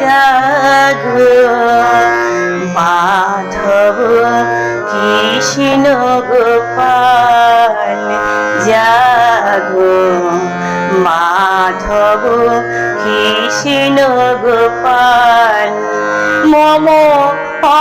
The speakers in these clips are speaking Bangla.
জাগো। মাধব কৃষ্ণ গোপাল জাগো। মাধব কৃষ্ণ গোপাল মম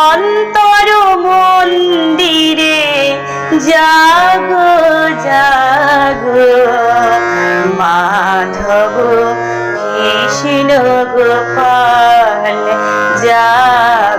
অন্তর মন্দিরে জাগো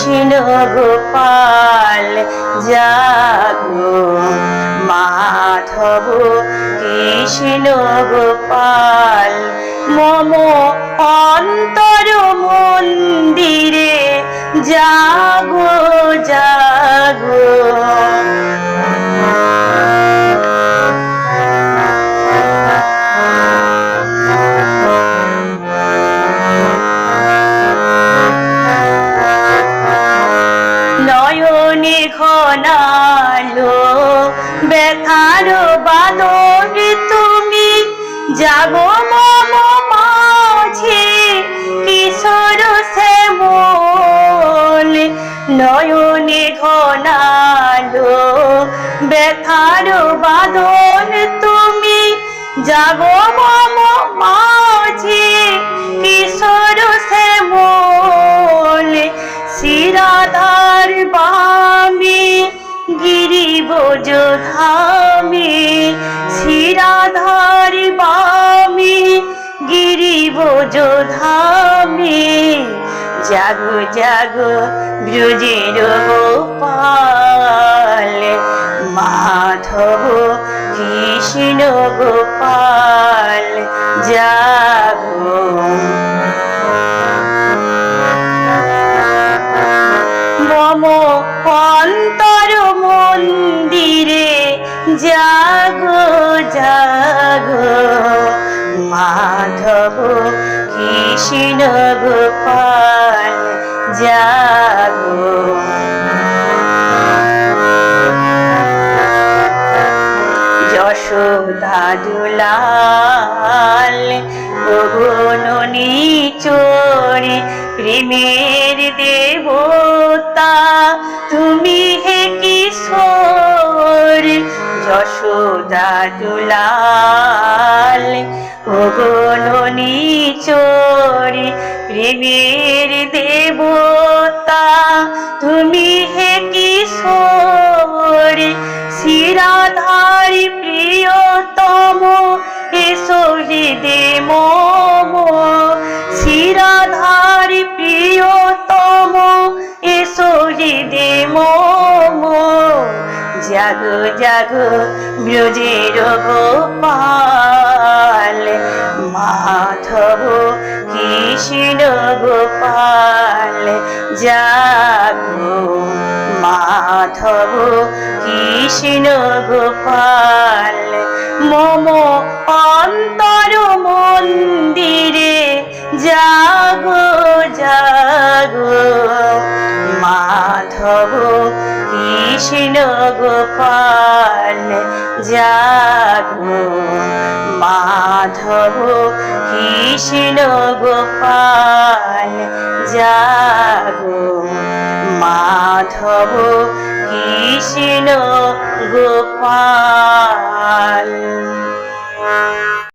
কৃষ্ণ গোপাল জাগো মাধব কৃষ্ণ গোপাল মম অন্তর নয়নে ঘনালো, ব্যথার বাদর তুমি যাগো মম মাঝে কিশোর শ্যামল। নয়নে ঘনালো, ব্যথার বাদন তুমি যাগো মম মাঝে বামে গিরিবজ ধামে শিরাধার বামে গিরিবজ ধামে জাগো জাগো ব্রজের জাগো জাগো মাধব কৃষ্ণ গোপাল জাগো। যশোদা দুলাল গগননি চোরে প্রেমের দেবতা তুমি যশোদা দুলাল গগননি চোরে, প্রেমের দেবতা, তুমি হে কি কিশোর শিরাধারী প্রিয়তম, এসো হৃদে মম। শিরাধারী প্রিয়তম জাগো জাগো, ব্রজের গোপাল। মাধব, কৃষ্ণ গোপাল, জাগো। মাধব, কৃষ্ণ গোপাল, মম অন্তর মন্দিরে জাগো। কৃষ্ণ গোপাল জাগো। মাধব কৃষ্ণ গোপাল জাগো। মাধব কৃষ্ণ গোপাল।